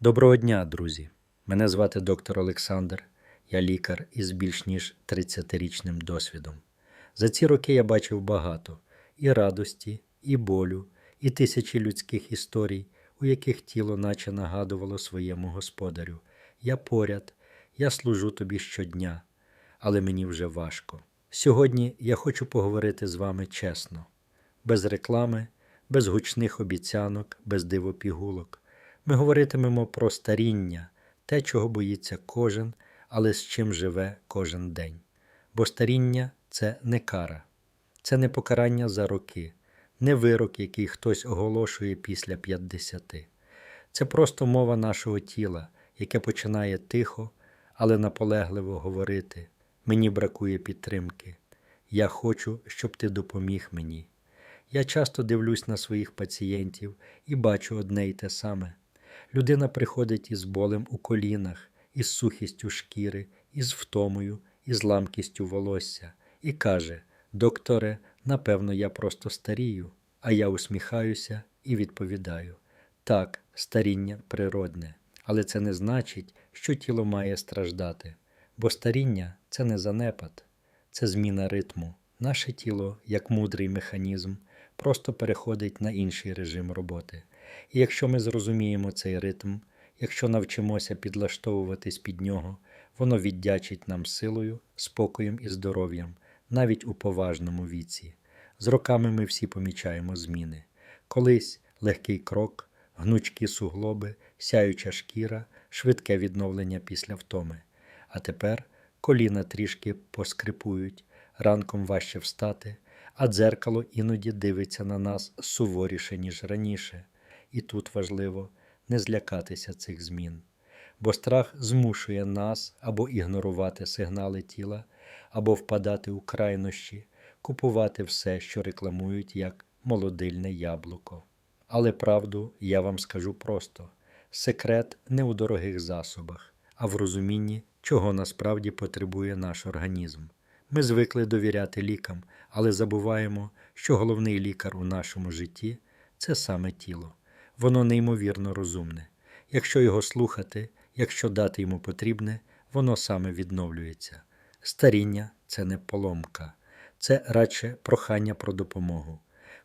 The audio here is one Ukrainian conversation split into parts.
Доброго дня, друзі! Мене звати доктор Олександр. Я лікар із більш ніж 30-річним досвідом. За ці роки я бачив багато і радості, і болю, і тисячі людських історій, у яких тіло наче нагадувало своєму господарю: Я поряд, я служу тобі щодня, але мені вже важко. Сьогодні я хочу поговорити з вами чесно, без реклами, без гучних обіцянок, без дивопігулок. Ми говоритимемо про старіння, те, чого боїться кожен, але з чим живе кожен день. Бо старіння це не кара, це не покарання за роки, не вирок, який хтось оголошує після 50. Це просто мова нашого тіла, яке починає тихо, але наполегливо говорити: мені бракує підтримки. Я хочу, щоб ти допоміг мені. Я часто дивлюсь на своїх пацієнтів і бачу одне й те саме. Людина приходить із болем у колінах, із сухістю шкіри, із втомою, із ламкістю волосся, і каже: Докторе, напевно, я просто старію. А я усміхаюся і відповідаю: так, старіння природне, але це не значить, що тіло має страждати, бо старіння це не занепад, це зміна ритму. Наше тіло, як мудрий механізм, просто переходить на інший режим роботи. І якщо ми зрозуміємо цей ритм, якщо навчимося підлаштовуватись під нього, воно віддячить нам силою, спокоєм і здоров'ям, навіть у поважному віці. З роками ми всі помічаємо зміни. Колись легкий крок, гнучкі суглоби, сяюча шкіра, швидке відновлення після втоми. А тепер коліна трішки поскрипують, ранком важче встати, а дзеркало іноді дивиться на нас суворіше, ніж раніше. І тут важливо не злякатися цих змін, бо страх змушує нас або ігнорувати сигнали тіла, або впадати у крайнощі, купувати все, що рекламують як молодильне яблуко. Але правду я вам скажу просто: секрет не у дорогих засобах, а в розумінні, чого насправді потребує наш організм. Ми звикли довіряти лікам, але забуваємо, що головний лікар у нашому житті це саме тіло. Воно неймовірно розумне. Якщо його слухати, якщо дати йому потрібне, воно саме відновлюється. Старіння це не поломка, це радше прохання про допомогу.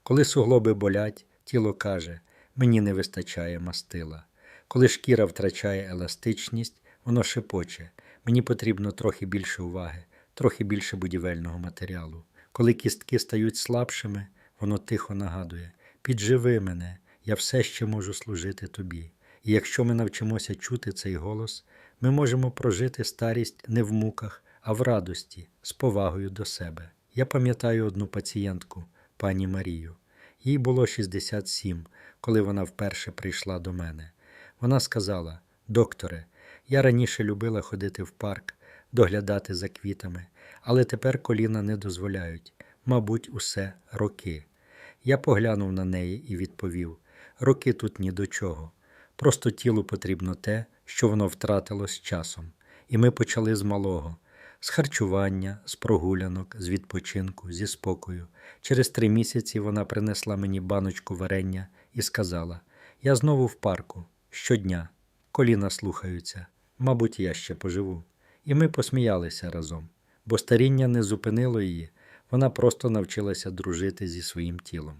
Коли суглоби болять, тіло каже, мені не вистачає мастила. Коли шкіра втрачає еластичність, воно шепоче, мені потрібно трохи більше уваги, трохи більше будівельного матеріалу. Коли кістки стають слабшими, воно тихо нагадує: підживи мене, я все ще можу служити тобі. І якщо ми навчимося чути цей голос, ми можемо прожити старість не в муках, а в радості, з повагою до себе. Я пам'ятаю одну пацієнтку, пані Марію. Їй було 67, коли вона вперше прийшла до мене. Вона сказала: Докторе, я раніше любила ходити в парк, доглядати за квітами, але тепер коліна не дозволяють, мабуть, усе роки. Я поглянув на неї і відповів: роки тут ні до чого. Просто тілу потрібно те, що воно втратило з часом. І ми почали з малого, з харчування, з прогулянок, з відпочинку, зі спокою. Через три місяці вона принесла мені баночку варення і сказала: Я знову в парку щодня. Коліна слухаються, мабуть, я ще поживу. І ми посміялися разом, бо старіння не зупинило її, вона просто навчилася дружити зі своїм тілом.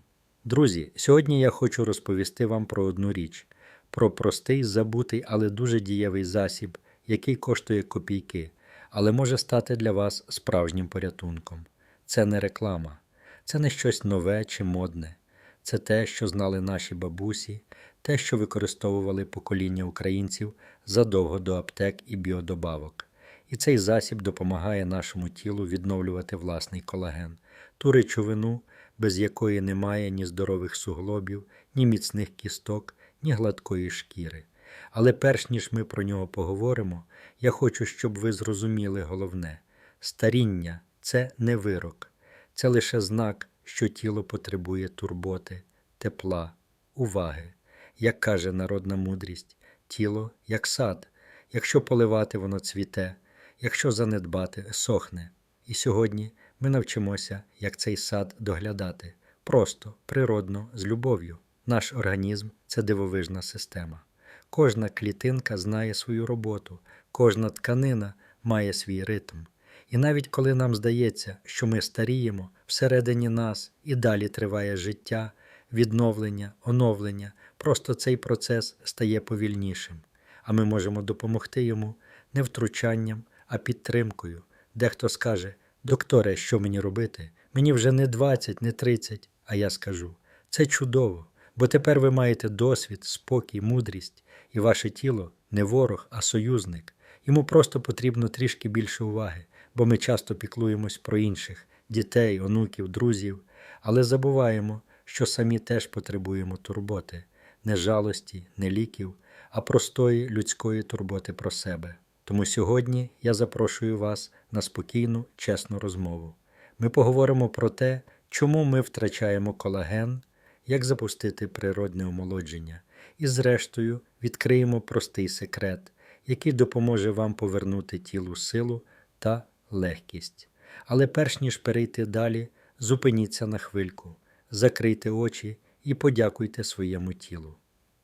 Друзі, сьогодні я хочу розповісти вам про одну річ: про простий, забутий, але дуже дієвий засіб, який коштує копійки, але може стати для вас справжнім порятунком. Це не реклама, це не щось нове чи модне, це те, що знали наші бабусі, те, що використовували покоління українців задовго до аптек і біодобавок. І цей засіб допомагає нашому тілу відновлювати власний колаген, ту речовину, без якої немає ні здорових суглобів, ні міцних кісток, ні гладкої шкіри. Але перш ніж ми про нього поговоримо, я хочу, щоб ви зрозуміли головне: старіння це не вирок, це лише знак, що тіло потребує турботи, тепла, уваги. Як каже народна мудрість, тіло як сад, якщо поливати, воно цвіте, якщо занедбати, сохне. І сьогодні ми навчимося, як цей сад доглядати просто, природно, з любов'ю. Наш організм це дивовижна система. Кожна клітинка знає свою роботу, кожна тканина має свій ритм. І навіть коли нам здається, що ми старіємо, всередині нас і далі триває життя, відновлення, оновлення, просто цей процес стає повільнішим, а ми можемо допомогти йому не втручанням, а підтримкою. Дехто скаже: докторе, що мені робити? Мені вже не 20, не 30, а я скажу: це чудово, бо тепер ви маєте досвід, спокій, мудрість, і ваше тіло не ворог, а союзник. Йому просто потрібно трішки більше уваги, бо ми часто піклуємось про інших дітей, онуків, друзів, але забуваємо, що самі теж потребуємо турботи, не жалості, не ліків, а простої людської турботи про себе. Тому сьогодні я запрошую вас на спокійну, чесну розмову. Ми поговоримо про те, чому ми втрачаємо колаген, як запустити природне омолодження, і, зрештою, відкриємо простий секрет, який допоможе вам повернути тілу силу та легкість. Але перш ніж перейти далі, зупиніться на хвильку, закрийте очі і подякуйте своєму тілу.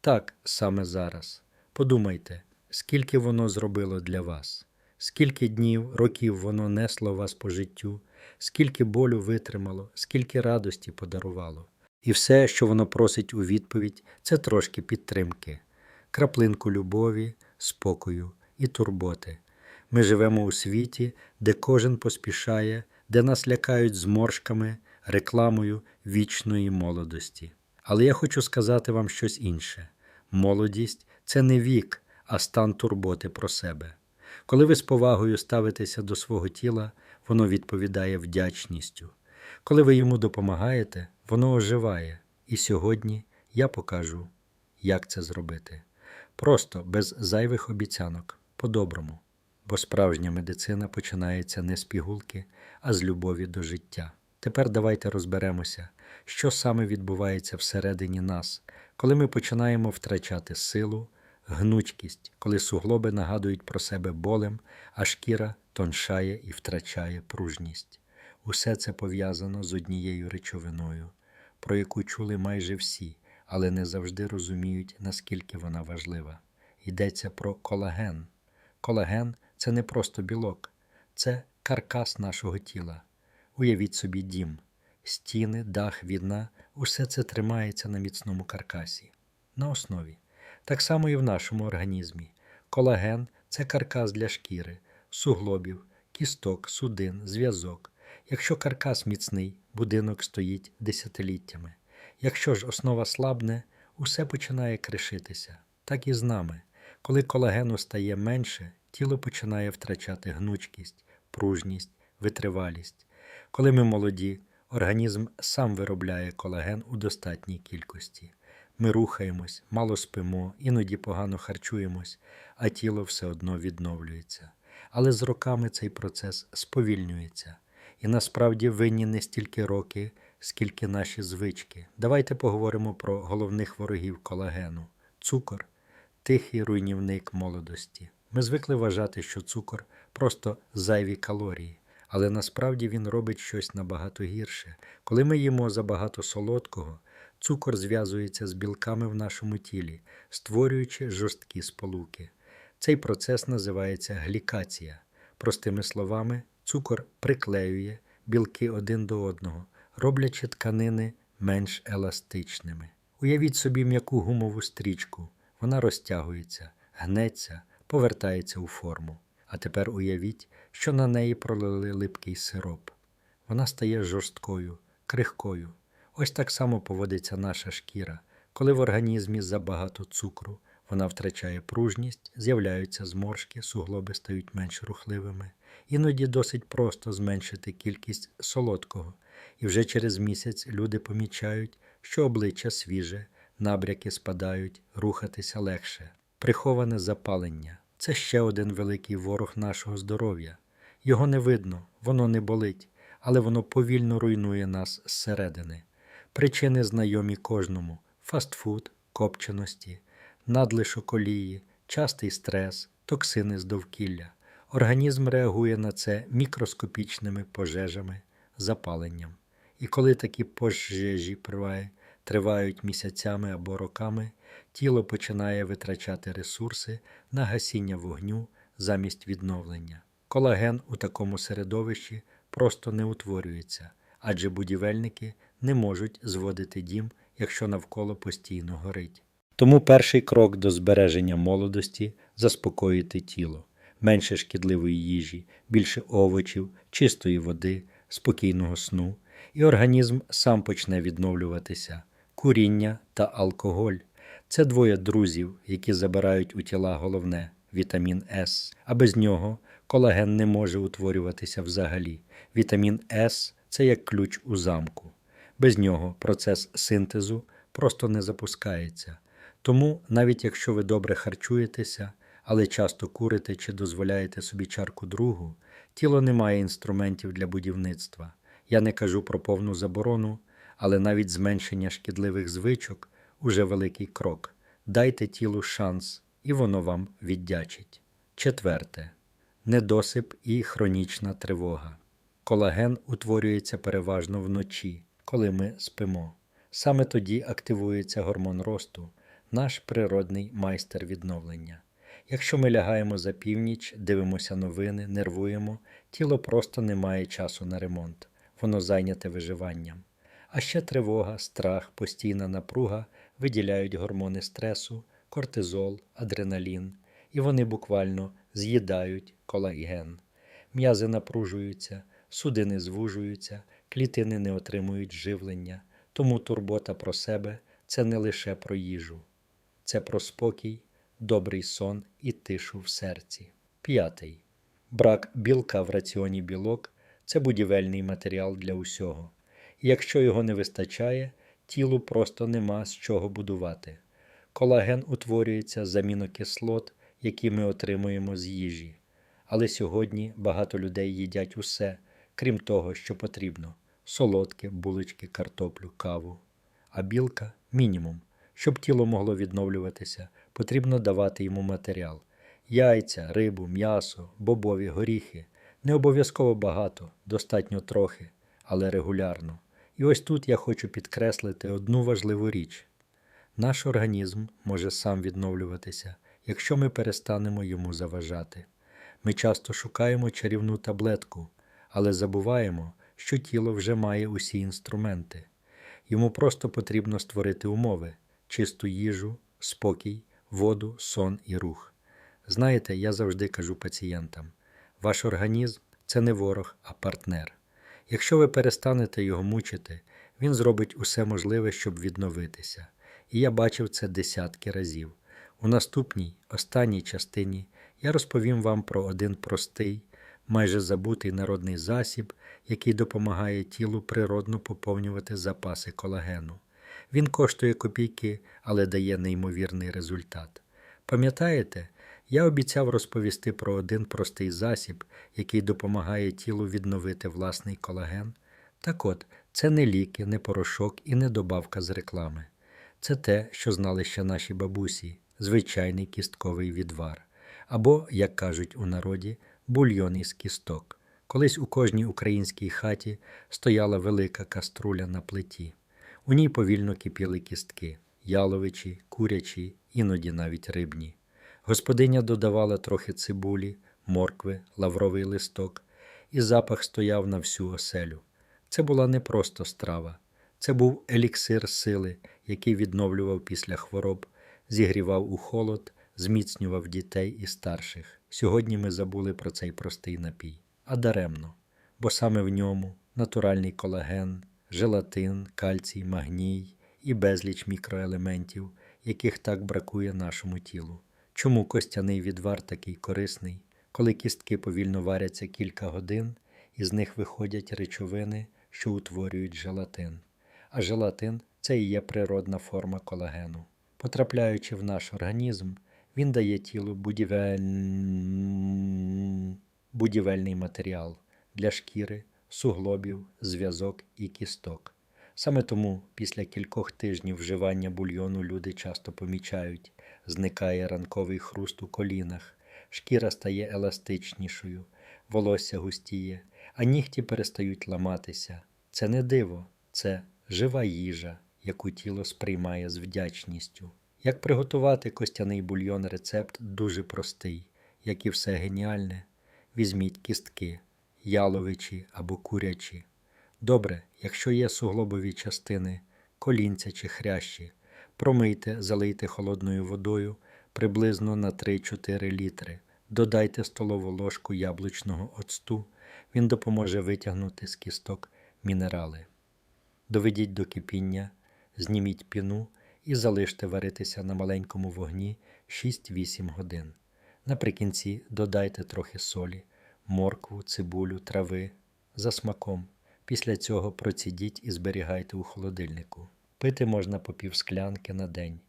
Так, саме зараз. Подумайте, скільки воно зробило для вас, скільки днів, років воно несло вас по життю, скільки болю витримало, скільки радості подарувало. І все, що воно просить у відповідь, це трошки підтримки, краплинку любові, спокою і турботи. Ми живемо у світі, де кожен поспішає, де нас лякають зморшками, рекламою вічної молодості. Але я хочу сказати вам щось інше: молодість це не вік, а стан турботи про себе. Коли ви з повагою ставитеся до свого тіла, воно відповідає вдячністю. Коли ви йому допомагаєте, воно оживає. І сьогодні я покажу, як це зробити. Просто без зайвих обіцянок, по-доброму. Бо справжня медицина починається не з пігулки, а з любові до життя. Тепер давайте розберемося, що саме відбувається всередині нас, коли ми починаємо втрачати силу, гнучкість, коли суглоби нагадують про себе болем, а шкіра тоншає і втрачає пружність. Усе це пов'язано з однією речовиною, про яку чули майже всі, але не завжди розуміють, наскільки вона важлива. Йдеться про колаген. Колаген це не просто білок, це каркас нашого тіла. Уявіть собі дім, стіни, дах, відна, усе це тримається на міцному каркасі, на основі. Так само і в нашому організмі. Колаген це каркас для шкіри, суглобів, кісток, судин, зв'язок. Якщо каркас міцний, будинок стоїть десятиліттями. Якщо ж основа слабне, усе починає кришитися. Так і з нами. Коли колагену стає менше, тіло починає втрачати гнучкість, пружність, витривалість. Коли ми молоді, організм сам виробляє колаген у достатній кількості. Ми рухаємось, мало спимо, іноді погано харчуємось, а тіло все одно відновлюється. Але з роками цей процес сповільнюється. І насправді винні не стільки роки, скільки наші звички. Давайте поговоримо про головних ворогів колагену. Цукор тихий руйнівник молодості. Ми звикли вважати, що цукор просто зайві калорії, але насправді він робить щось набагато гірше. Коли ми їмо забагато солодкого, цукор зв'язується з білками в нашому тілі, створюючи жорсткі сполуки. Цей процес називається глікація. Простими словами, цукор приклеює білки один до одного, роблячи тканини менш еластичними. Уявіть собі м'яку гумову стрічку. Вона розтягується, гнеться, повертається у форму. А тепер уявіть, що на неї пролили липкий сироп. Вона стає жорсткою, крихкою. Ось так само поводиться наша шкіра. Коли в організмі забагато цукру, вона втрачає пружність, з'являються зморшки, суглоби стають менш рухливими. Іноді досить просто зменшити кількість солодкого, і вже через місяць люди помічають, що обличчя свіже, набряки спадають, рухатися легше. Приховане запалення це ще один великий ворог нашого здоров'я. Його не видно, воно не болить, але воно повільно руйнує нас зсередини. Причини знайомі кожному: фастфуд, копченості, надлишок олії, частий стрес, токсини з довкілля. Організм реагує на це мікроскопічними пожежами, запаленням. І коли такі пожежі тривають місяцями або роками, тіло починає витрачати ресурси на гасіння вогню замість відновлення. Колаген у такому середовищі просто не утворюється, адже будівельники не можуть зводити дім, якщо навколо постійно горить. Тому перший крок до збереження молодості заспокоїти тіло, менше шкідливої їжі, більше овочів, чистої води, спокійного сну, і організм сам почне відновлюватися. Куріння та алкоголь це двоє друзів, які забирають у тіла головне вітамін С, а без нього колаген не може утворюватися взагалі. Вітамін С це як ключ у замку. Без нього процес синтезу просто не запускається. Тому, навіть якщо ви добре харчуєтеся, але часто курите чи дозволяєте собі чарку другу, тіло не має інструментів для будівництва. Я не кажу про повну заборону, але навіть зменшення шкідливих звичок уже великий крок. Дайте тілу шанс, і воно вам віддячить. Четверте. Недосип і хронічна тривога. Колаген утворюється переважно вночі, коли ми спимо. Саме тоді активується гормон росту, наш природний майстер відновлення. Якщо ми лягаємо за північ, дивимося новини, нервуємо, тіло просто не має часу на ремонт, воно зайняте виживанням. А ще тривога, страх, постійна напруга виділяють гормони стресу, кортизол, адреналін, і вони буквально з'їдають колаген. М'язи напружуються, судини звужуються, клітини не отримують живлення, тому турбота про себе це не лише про їжу, це про спокій, добрий сон і тишу в серці. П'ятий. Брак білка в раціоні білок це будівельний матеріал для усього. Якщо його не вистачає, тілу просто нема з чого будувати. Колаген утворюється з амінокислот, які ми отримуємо з їжі. Але сьогодні багато людей їдять усе, крім того, що потрібно: солодке, булочки, картоплю, каву. А білка мінімум. Щоб тіло могло відновлюватися, потрібно давати йому матеріал: яйця, рибу, м'ясо, бобові горіхи. Не обов'язково багато, достатньо трохи, але регулярно. І ось тут я хочу підкреслити одну важливу річ: наш організм може сам відновлюватися, якщо ми перестанемо йому заважати. Ми часто шукаємо чарівну таблетку, але забуваємо, що тіло вже має усі інструменти. Йому просто потрібно створити умови, чисту їжу, спокій, воду, сон і рух. Знаєте, я завжди кажу пацієнтам: ваш організм це не ворог, а партнер. Якщо ви перестанете його мучити, він зробить усе можливе, щоб відновитися. І я бачив це десятки разів. У наступній, останній частині я розповім вам про один простий, майже забутий народний засіб, який допомагає тілу природно поповнювати запаси колагену. Він коштує копійки, але дає неймовірний результат. Пам'ятаєте, я обіцяв розповісти про один простий засіб, який допомагає тілу відновити власний колаген. Так от, це не ліки, не порошок і не добавка з реклами. Це те, що знали ще наші бабусі, звичайний кістковий відвар. Або, як кажуть у народі, бульйон із кісток. Колись у кожній українській хаті стояла велика каструля на плиті. У ній повільно кипіли кістки яловичі, курячі, іноді навіть рибні. Господиня додавала трохи цибулі, моркви, лавровий листок, і запах стояв на всю оселю. Це була не просто страва, це був еліксир сили, який відновлював після хвороб, зігрівав у холод, зміцнював дітей і старших. Сьогодні ми забули про цей простий напій, а даремно, бо саме в ньому натуральний колаген, желатин, кальцій, магній і безліч мікроелементів, яких так бракує нашому тілу. Чому костяний відвар такий корисний, коли кістки повільно варяться кілька годин, і з них виходять речовини, що утворюють желатин. А желатин це і є природна форма колагену. Потрапляючи в наш організм, він дає тілу будівель... будівельний матеріал для шкіри, суглобів, зв'язок і кісток. Саме тому після кількох тижнів вживання бульйону люди часто помічають, зникає ранковий хруст у колінах, шкіра стає еластичнішою, волосся густіє, а нігті перестають ламатися. Це не диво, це жива їжа, яку тіло сприймає з вдячністю. Як приготувати костяний бульйон рецепт дуже простий, як і все геніальне. Візьміть кістки, яловичі або курячі. Добре, якщо є суглобові частини, колінця чи хрящі, промийте, залийте холодною водою приблизно на 3-4 літри. Додайте столову ложку яблучного оцту, він допоможе витягнути з кісток мінерали. Доведіть до кипіння, зніміть піну і залиште варитися на маленькому вогні 6-8 годин. Наприкінці додайте трохи солі, моркву, цибулю, трави за смаком. Після цього процідіть і зберігайте у холодильнику. Пити можна по півсклянки на день,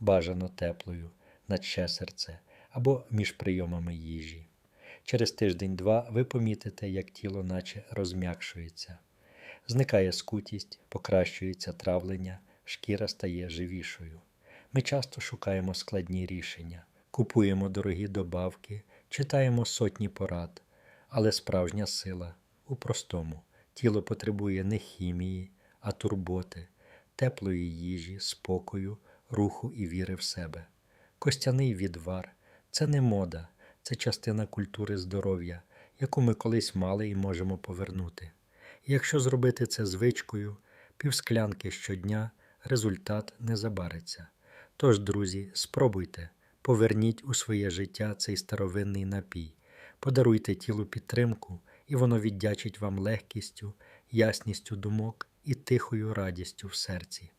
бажано теплою, на ще серце або між прийомами їжі. Через тиждень-два ви помітите, як тіло наче розм'якшується. Зникає скутість, покращується травлення, шкіра стає живішою. Ми часто шукаємо складні рішення, купуємо дорогі добавки, читаємо сотні порад, але справжня сила у простому. Тіло потребує не хімії, а турботи, теплої їжі, спокою, руху і віри в себе. Костяний відвар це не мода, це частина культури здоров'я, яку ми колись мали і можемо повернути. Якщо зробити це звичкою, півсклянки щодня, результат не забариться. Тож, друзі, спробуйте, поверніть у своє життя цей старовинний напій, подаруйте тілу підтримку, і воно віддячить вам легкістю, ясністю думок і тихою радістю в серці.